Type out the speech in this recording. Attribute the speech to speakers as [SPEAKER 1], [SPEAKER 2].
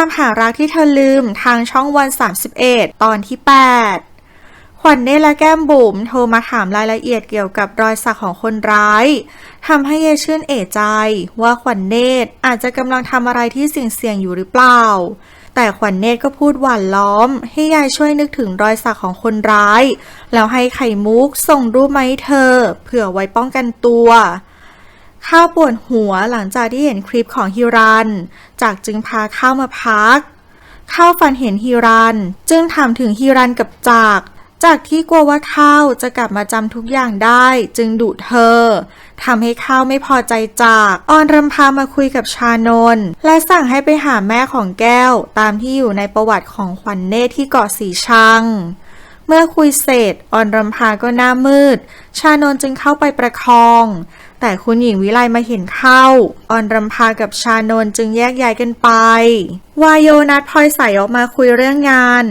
[SPEAKER 1] ามหารักที่เธอลืมทางช่องวัน 31 ตอนที่ 8 ขวัญเนตและแก้มบุ๋มโทรมาถามรายละเอียดเกี่ยวกับรอยสักของคนร้ายทำให้ยายชื่นเอะใจว่าขวัญเนตรอาจจะกำลังทำอะไรที่เสี่ยงอยู่หรือเปล่า แต่ขวัญเนตรก็พูดหวานล้อม ให้ยายช่วยนึกถึงรอยสักของคนร้าย แล้วให้ไข่มุกส่งรูปมาให้เธอ เผื่อไว้ป้องกันตัว ข้าวปวดหัวหลังจากที่เห็นคลิปของฮิรัน จากจึงพาข้าวมาพัก ข้าวฝันเห็นฮิรัน จึงถามถึงฮิรันกับจาก จากที่กลัวว่าข้าวจะกลับมาจำทุกอย่างได้ จึงดุเธอทำให้ข้าวไม่พอใจจากออนรำพามาคุยกับชานน และสั่งให้ไปหาแม่ของแก้ว ตามที่อยู่ในประวัติของขวัญเนตรที่เกาะสีชัง เมื่อคุยเสร็จออนรำพาก็หน้ามืด ชานนจึงเข้าไปประคอง แต่คุณหญิงวิไลมาเห็นเข้า ออนรำพากับชานนจึงแยกย้ายกันไป วายโยนัดพลอยใสออกมาคุยเรื่องงาน